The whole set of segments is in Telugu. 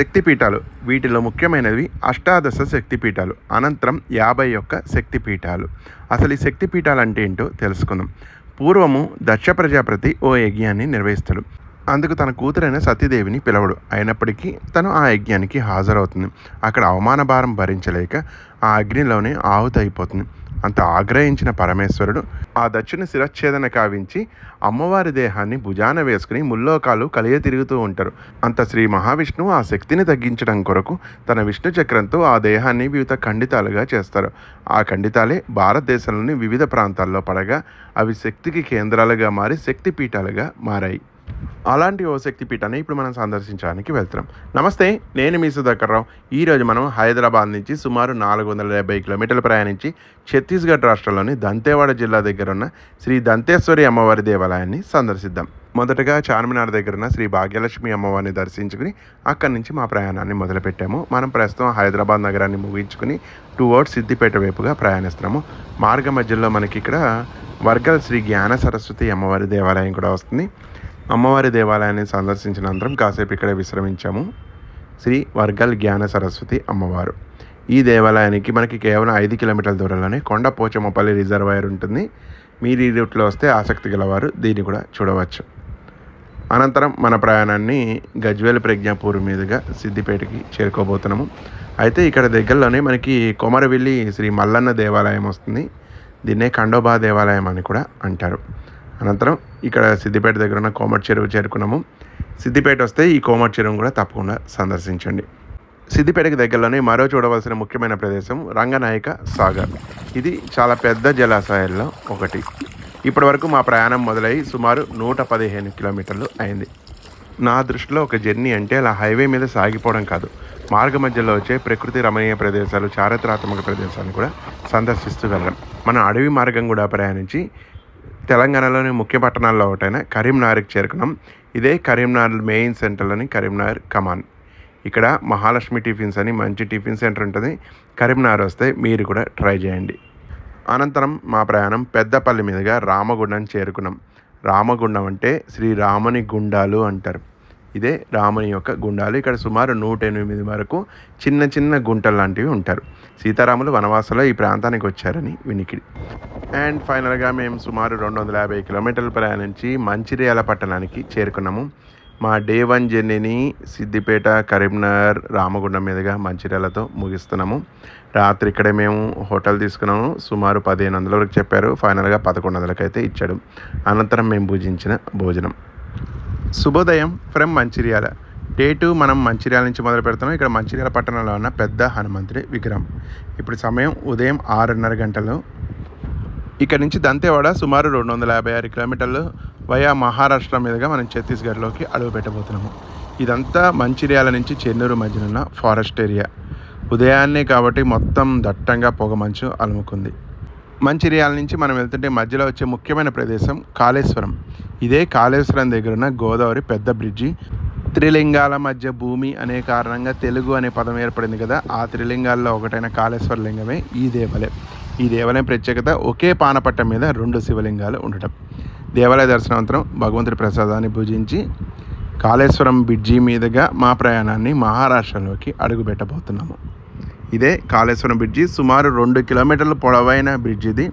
శక్తిపీఠాలు. వీటిలో ముఖ్యమైనవి అష్టాదశ శక్తిపీఠాలు. అనంతరం యాభై ఒక్క శక్తిపీఠాలు. అసలు ఈ శక్తిపీఠాలు అంటే ఏంటో తెలుసుకుందాం. పూర్వము దక్ష ప్రజాపతి ఓ యజ్ఞాన్ని నిర్వహిస్తాడు. అందుకు తన కూతురైన సతీదేవిని పిలవడు. అయినప్పటికీ తను ఆ యజ్ఞానికి హాజరవుతుంది. అక్కడ అవమాన భారం భరించలేక ఆ అగ్నిలోనే ఆహుతైపోతుంది. అంత ఆగ్రహించిన పరమేశ్వరుడు ఆ దక్షుని శిరచ్ఛేదన కావించి అమ్మవారి దేహాన్ని భుజాన వేసుకుని ముల్లోకాలు కలియ తిరుగుతూ ఉంటారు. అంత శ్రీ మహావిష్ణువు ఆ శక్తిని తగ్గించడం కొరకు తన విష్ణు చక్రంతో ఆ దేహాన్ని వివిధ ఖండితాలుగా చేస్తారు. ఆ ఖండితాలే భారతదేశంలోని వివిధ ప్రాంతాల్లో పడగా అవి శక్తికి కేంద్రాలుగా మారి శక్తి పీఠాలుగా మారాయి. అలాంటి ఓ శక్తి పీఠాన్ని ఇప్పుడు మనం సందర్శించడానికి వెళ్తున్నాం. నమస్తే నేను మీ సుధాకర్ రావు ఈరోజు మనం హైదరాబాద్ నుంచి సుమారు నాలుగు వందల డెబ్బై కిలోమీటర్లు ప్రయాణించి ఛత్తీస్గఢ్ రాష్ట్రంలోని దంతేవాడ జిల్లా దగ్గర ఉన్న శ్రీ దంతేశ్వరి అమ్మవారి దేవాలయాన్ని సందర్శిద్దాం. మొదటగా చార్మినార్ దగ్గర ఉన్న శ్రీ భాగ్యలక్ష్మి అమ్మవారిని దర్శించుకుని అక్కడి నుంచి మా ప్రయాణాన్ని మొదలుపెట్టాము. మనం ప్రస్తుతం హైదరాబాద్ నగరాన్ని ముగించుకుని టూ వర్డ్స్ సిద్దిపేట వైపుగా ప్రయాణిస్తున్నాము. మార్గ మధ్యలో మనకి ఇక్కడ వర్గల్ శ్రీ జ్ఞాన సరస్వతి అమ్మవారి దేవాలయం కూడా వస్తుంది. అమ్మవారి దేవాలయాన్ని సందర్శించిన అనంతరం కాసేపు ఇక్కడ విశ్రమించాము. శ్రీ వర్గల్ జ్ఞాన సరస్వతి అమ్మవారు. ఈ దేవాలయానికి మనకి కేవలం ఐదు కిలోమీటర్ల దూరంలోనే కొండ పోచమ్మపల్లి రిజర్వాయర్ ఉంటుంది. మీరు ఈ రూట్లో వస్తే ఆసక్తి గలవారు దీన్ని కూడా చూడవచ్చు. అనంతరం మన ప్రయాణాన్ని గజ్వేల్ ప్రజ్ఞాపూర్ మీదుగా సిద్దిపేటకి చేరుకోబోతున్నాము. అయితే ఇక్కడ దగ్గరలోనే మనకి కొమరవెల్లి శ్రీ మల్లన్న దేవాలయం వస్తుంది. దీన్నే ఖండోబా దేవాలయం అని కూడా అంటారు. అనంతరం ఇక్కడ సిద్దిపేట దగ్గర ఉన్న కోమటి చెరువు చేరుకున్నాము. సిద్దిపేట వస్తే ఈ కోమటి చెరువును కూడా తప్పకుండా సందర్శించండి. సిద్దిపేటకి దగ్గరలోనే మరో చూడవలసిన ముఖ్యమైన ప్రదేశం రంగనాయక సాగర్. ఇది చాలా పెద్ద జలాశయాల్లో ఒకటి. ఇప్పటి వరకు మా ప్రయాణం మొదలై సుమారు నూట పదిహేను కిలోమీటర్లు అయింది. నా దృష్టిలో ఒక జర్నీ అంటే అలా హైవే మీద సాగిపోవడం కాదు. మార్గ మధ్యలో వచ్చే ప్రకృతి రమణీయ ప్రదేశాలు చారిత్రాత్మక ప్రదేశాలను కూడా సందర్శిస్తూ వెళ్ళడం. మనం అడవి మార్గం కూడా ప్రయాణించి తెలంగాణలోని ముఖ్య పట్టణాల్లో ఒకటైన కరీంనగర్కి చేరుకున్నాం. ఇదే కరీంనగర్ మెయిన్ సెంటర్లోని కరీంనగర్ కమాన్. ఇక్కడ మహాలక్ష్మి టిఫిన్స్ అని మంచి టిఫిన్ సెంటర్ ఉంటుంది. కరీంనగర్ వస్తే మీరు కూడా ట్రై చేయండి. అనంతరం మా ప్రయాణం పెద్దపల్లి మీదుగా రామగుండం చేరుకున్నాం. రామగుండం అంటే శ్రీరాముని గుండాలు అంటారు. ఇదే రాముని యొక్క గుండాలు. ఇక్కడ సుమారు నూట ఎనిమిది వరకు చిన్న చిన్న గుంటలు లాంటివి ఉంటారు. సీతారాములు వనవాసంలో ఈ ప్రాంతానికి వచ్చారని వినికిడి. అండ్ ఫైనల్గా మేము సుమారు రెండు వందల యాభై కిలోమీటర్లు ప్రయాణించి మంచిర్యాల పట్టణానికి చేరుకున్నాము. మా డే వన్ జర్నీని సిద్దిపేట కరీంనగర్ రామగుండం మీదుగా మంచిర్యాలతో ముగిస్తున్నాము. రాత్రి ఇక్కడే మేము హోటల్ తీసుకున్నాము. సుమారు పదిహేను వందల వరకు చెప్పారు. ఫైనల్గా పదకొండు వందలకి అయితే ఇచ్చాడు. అనంతరం మేము భుజించిన భోజనం. శుభోదయం ఫ్రమ్ మంచిర్యాల. డే టూ మనం మంచిర్యాల నుంచి మొదలు పెడుతున్నాం. ఇక్కడ మంచిర్యాల పట్టణంలో ఉన్న పెద్ద హనుమంతుడి విగ్రహం. ఇప్పుడు సమయం ఉదయం ఆరున్నర గంటలు. ఇక్కడ నుంచి దంతేవాడ సుమారు రెండు వందల యాభై ఆరు కిలోమీటర్లు వయా మహారాష్ట్ర మీదుగా మనం ఛత్తీస్గఢ్లోకి అడుగు పెట్టబోతున్నాము. ఇదంతా మంచిర్యాల నుంచి చెన్నూరు మధ్యన ఉన్న ఫారెస్ట్ ఏరియా. ఉదయాన్నే కాబట్టి మొత్తం దట్టంగా పొగ మంచు అలుముకుంది. మంచిర్యాల నుంచి మనం వెళ్తుంటే మధ్యలో వచ్చే ముఖ్యమైన ప్రదేశం కాళేశ్వరం. ఇదే కాళేశ్వరం దగ్గర ఉన్న గోదావరి పెద్ద బ్రిడ్జి. త్రిలింగాల మధ్య భూమి అనే కారణంగా తెలుగు అనే పదం ఏర్పడింది కదా ఆ త్రిలింగాల్లో ఒకటైన కాళేశ్వర లింగమే ఈ దేవాలయం. ఈ దేవాలయం ప్రత్యేకత ఒకే పానపట్టం మీద రెండు శివలింగాలు ఉండటం. దేవాలయ దర్శనానంతరం భగవంతుడి ప్రసాదాన్ని భుజించి కాళేశ్వరం బ్రిడ్జి మీదుగా మా ప్రయాణాన్ని మహారాష్ట్రలోకి అడుగుపెట్టబోతున్నాము. ఇదే కాళేశ్వరం బ్రిడ్జి సుమారు రెండు కిలోమీటర్ల పొడవైన బ్రిడ్జ్ ఇది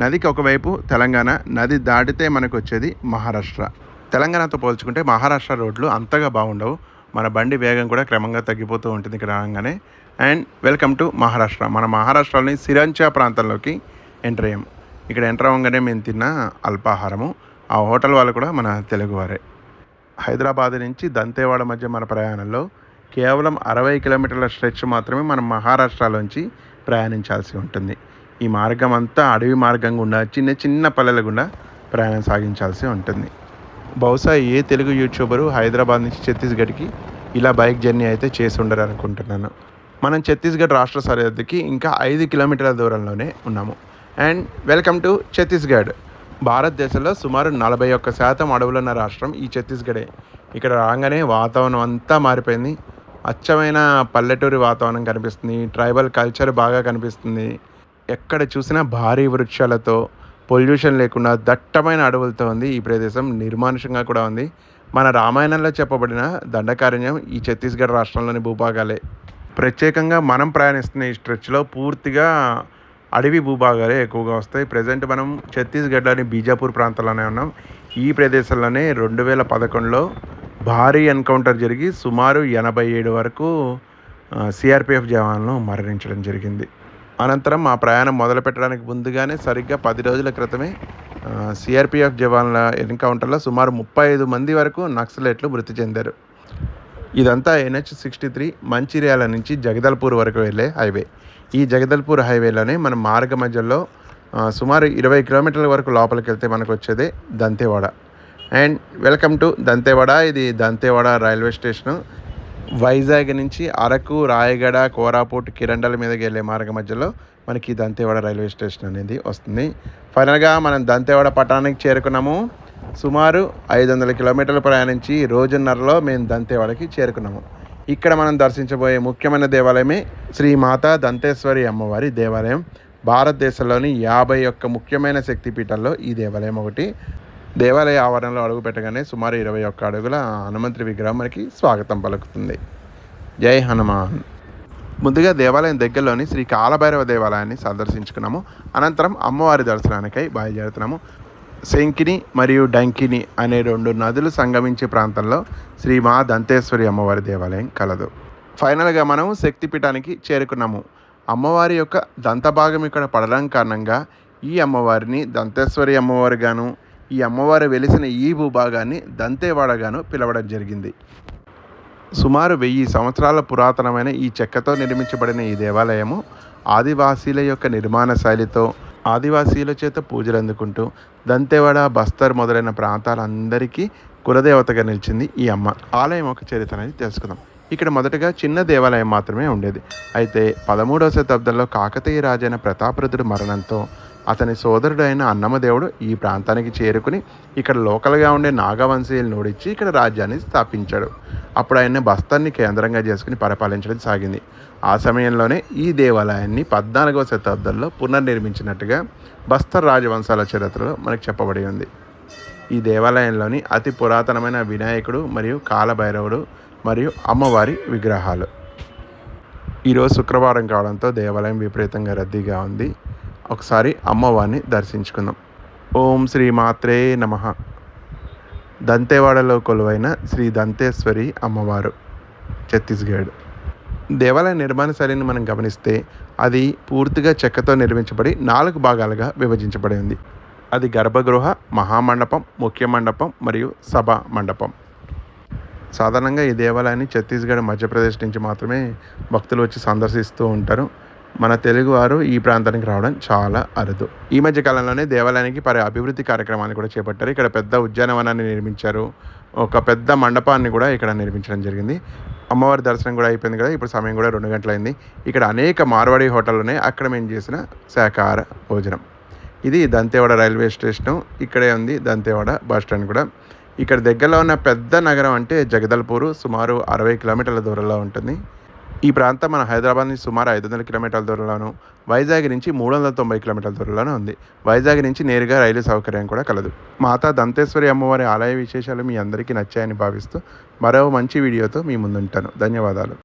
నదికి ఒకవైపు తెలంగాణ నది దాటితే మనకు వచ్చేది మహారాష్ట్ర. తెలంగాణతో పోల్చుకుంటే మహారాష్ట్ర రోడ్లు అంతగా బాగుండవు. మన బండి వేగం కూడా క్రమంగా తగ్గిపోతూ ఉంటుంది ఇక్కడ రాగానే. And welcome to Maharashtra. మన మహారాష్ట్రలోని సిరంచా ప్రాంతంలోకి ఎంటర్ అయ్యాం. ఇక్కడ ఎంటర్ అవ్వగానే మేము తిన్న అల్పాహారము. ఆ హోటల్ వాళ్ళు కూడా మన తెలుగువారే హైదరాబాద్ నుంచి దంతేవాడ మధ్య మన ప్రయాణంలో కేవలం అరవై కిలోమీటర్ల స్ట్రెచ్ మాత్రమే మనం మహారాష్ట్రలోంచి ప్రయాణించాల్సి ఉంటుంది. ఈ మార్గం అంతా అడవి మార్గం గుండా చిన్న చిన్న పల్లెల గుండా ప్రయాణం సాగించాల్సి ఉంటుంది. బహుశా ఏ తెలుగు యూట్యూబరు హైదరాబాద్ నుంచి ఛత్తీస్గఢ్కి ఇలా బైక్ జర్నీ అయితే చేసి ఉండరు అనుకుంటున్నాను మనం ఛత్తీస్గఢ్ రాష్ట్ర సరిహద్దుకి ఇంకా ఐదు కిలోమీటర్ల దూరంలోనే ఉన్నాము. And welcome to Chhattisgarh. భారతదేశంలో సుమారు నలభై ఒక్క శాతం అడవులున్న రాష్ట్రం ఈ ఛత్తీస్గఢే. ఇక్కడ రాగానే వాతావరణం అంతా మారిపోయింది. అచ్చమైన పల్లెటూరి వాతావరణం కనిపిస్తుంది. ట్రైబల్ కల్చర్ బాగా కనిపిస్తుంది. ఎక్కడ చూసినా భారీ వృక్షాలతో పొల్యూషన్ లేకుండా దట్టమైన అడవులతో ఉంది ఈ ప్రదేశం. నిర్మానుషంగా కూడా ఉంది. మన రామాయణంలో చెప్పబడిన దండకారణ్యం ఈ ఛత్తీస్గఢ్ రాష్ట్రంలోని భూభాగాలే. ప్రత్యేకంగా మనం ప్రయాణిస్తున్న ఈ స్ట్రెచ్లో పూర్తిగా అడవి భూభాగాలే ఎక్కువగా వస్తాయి. ప్రజెంట్ మనం ఛత్తీస్గఢ్లోని బీజాపూర్ ప్రాంతంలోనే ఉన్నాం. ఈ ప్రదేశంలోనే రెండు వేల పదకొండులో భారీ ఎన్కౌంటర్ జరిగి సుమారు ఎనభై ఏడు వరకు సిఆర్పిఎఫ్ జవాన్లు మరణించడం జరిగింది. అనంతరం ఆ ప్రయాణం మొదలు పెట్టడానికి ముందుగానే సరిగ్గా పది రోజుల క్రితమే సిఆర్పిఎఫ్ జవాన్ల ఎన్కౌంటర్లో సుమారు ముప్పై ఐదు మంది వరకు నక్సలైట్లు మృతి చెందారు. ఇదంతా ఎన్హెచ్ సిక్స్టీ త్రీ మంచిర్యాల నుంచి జగదల్పూర్ వరకు వెళ్ళే హైవే. ఈ జగదల్పూర్ హైవేలోనే మన మార్గ మధ్యలో సుమారు ఇరవై కిలోమీటర్ల వరకు లోపలికి వెళ్తే మనకు వచ్చేదే Dantewada. And welcome to Dantewada. ఇది దంతేవాడ రైల్వే స్టేషను. వైజాగ్ నుంచి అరకు రాయగడ కోరాపూట్ కిరండల మీదకి వెళ్ళే మార్గ మధ్యలో మనకి దంతేవాడ రైల్వే స్టేషన్ అనేది వస్తుంది. ఫైనల్గా మనం దంతేవాడ పట్టణానికి చేరుకున్నాము. సుమారు ఐదు వందల కిలోమీటర్లు ప్రయాణించి రోజున్నరలో మేము దంతేవాడకి చేరుకున్నాము. ఇక్కడ మనం దర్శించబోయే ముఖ్యమైన దేవాలయమే శ్రీ మాతా దంతేశ్వరి అమ్మవారి దేవాలయం. భారతదేశంలోని యాభై ఒక్క ముఖ్యమైన శక్తిపీఠాల్లో ఈ దేవాలయం ఒకటి. దేవాలయ ఆవరణలో అడుగు పెట్టగానే సుమారు ఇరవై ఒక్క అడుగుల హనుమంతుడి విగ్రహం మనకి స్వాగతం పలుకుతుంది. జై హనుమాన్. ముందుగా దేవాలయం దగ్గరలోని శ్రీ కాలభైరవ దేవాలయాన్ని సందర్శించుకున్నాము. అనంతరం అమ్మవారి దర్శనానికై బయలుదేరుతున్నాము. శంకిని మరియు డంకిని అనే రెండు నదులు సంగమించే ప్రాంతంలో శ్రీ మా దంతేశ్వరి అమ్మవారి దేవాలయం కలదు. ఫైనల్గా మనం శక్తిపీఠానికి చేరుకున్నాము. అమ్మవారి యొక్క దంతభాగం ఇక్కడ పడడం కారణంగా ఈ అమ్మవారిని దంతేశ్వరి అమ్మవారిగాను ఈ అమ్మవారు వెలిసిన ఈ భూభాగాన్ని దంతేవాడగాను పిలవడం జరిగింది. సుమారు వెయ్యి సంవత్సరాల పురాతనమైన ఈ చెక్కతో నిర్మించబడిన ఈ దేవాలయము ఆదివాసీల యొక్క నిర్మాణ శైలితో ఆదివాసీల చేత పూజలు అందుకుంటూ దంతేవాడ బస్తర్ మొదలైన ప్రాంతాలందరికీ కులదేవతగా నిలిచింది ఈ అమ్మ. ఆలయం ఒక చరిత్ర అనేది తెలుసుకుందాం. ఇక్కడ మొదటగా చిన్న దేవాలయం మాత్రమే ఉండేది. అయితే పదమూడవ శతాబ్దంలో కాకతీయ రాజైన ప్రతాపరుద్రుడు మరణంతో అతని సోదరుడైన అన్నమదేవుడు ఈ ప్రాంతానికి చేరుకుని ఇక్కడ లోకల్గా ఉండే నాగవంశీయులను ఓడించి ఇక్కడ రాజ్యాన్ని స్థాపించాడు. అప్పుడు ఆయన బస్తర్ని కేంద్రంగా చేసుకుని పరిపాలించడం సాగింది. ఆ సమయంలోనే ఈ దేవాలయాన్ని పద్నాలుగవ శతాబ్దంలో పునర్నిర్మించినట్టుగా బస్తర్ రాజవంశాల చరిత్రలో మనకు చెప్పబడి ఉంది. ఈ దేవాలయంలోని అతి పురాతనమైన వినాయకుడు మరియు కాలభైరవుడు మరియు అమ్మవారి విగ్రహాలు. ఈరోజు శుక్రవారం కావడంతో దేవాలయం విపరీతంగా రద్దీగా ఉంది. ఒకసారి అమ్మవారిని దర్శించుకుందాం. ఓం శ్రీ మాత్రే నమ. దంతేవాడలో కొలువైన శ్రీ దంతేశ్వరి అమ్మవారు ఛత్తీస్గఢ్. దేవాలయ నిర్మాణ శైలిని మనం గమనిస్తే అది పూర్తిగా చెక్కతో నిర్మించబడి నాలుగు భాగాలుగా విభజించబడి ఉంది. అది గర్భగృహ మహామండపం ముఖ్య మండపం మరియు సభా మండపం. సాధారణంగా ఈ దేవాలయాన్ని ఛత్తీస్గఢ్ మధ్యప్రదేశ్ నుంచి మాత్రమే భక్తులు వచ్చి సందర్శిస్తూ ఉంటారు. మన తెలుగువారు ఈ ప్రాంతానికి రావడం చాలా అరుదు. ఈ మధ్య కాలంలోనే దేవాలయానికి పరి అభివృద్ధి కార్యక్రమాన్ని కూడా చేపట్టారు. ఇక్కడ పెద్ద ఉద్యానవనాన్ని నిర్మించారు. ఒక పెద్ద మండపాన్ని కూడా ఇక్కడ నిర్మించడం జరిగింది. అమ్మవారి దర్శనం కూడా అయిపోయింది కదా ఇప్పుడు సమయం కూడా రెండు గంటలైంది. ఇక్కడ అనేక మార్వాడి హోటల్లోనే ఉన్నాయి. అక్కడ మేము చేసిన శాకాహార భోజనం. ఇది దంతేవాడ రైల్వే స్టేషను. ఇక్కడే ఉంది దంతేవాడ బస్ స్టాండ్ కూడా. ఇక్కడ దగ్గరలో ఉన్న పెద్ద నగరం అంటే జగదల్పూరు. సుమారు అరవై కిలోమీటర్ల దూరంలో ఉంటుంది. ఈ ప్రాంతం మన హైదరాబాద్ నుంచి సుమారు ఐదు వందల కిలోమీటర్ల దూరంలోను వైజాగ్ నుంచి మూడు వందల తొంభై కిలోమీటర్ల దూరంలోనే ఉంది. వైజాగ్ నుంచి నేరుగా రైలు సౌకర్యం కూడా కలదు. మాతా దంతేశ్వరి అమ్మవారి ఆలయ విశేషాలు మీ అందరికీ నచ్చాయని భావిస్తూ మరో మంచి వీడియోతో మీ ముందుంటాను. ధన్యవాదాలు.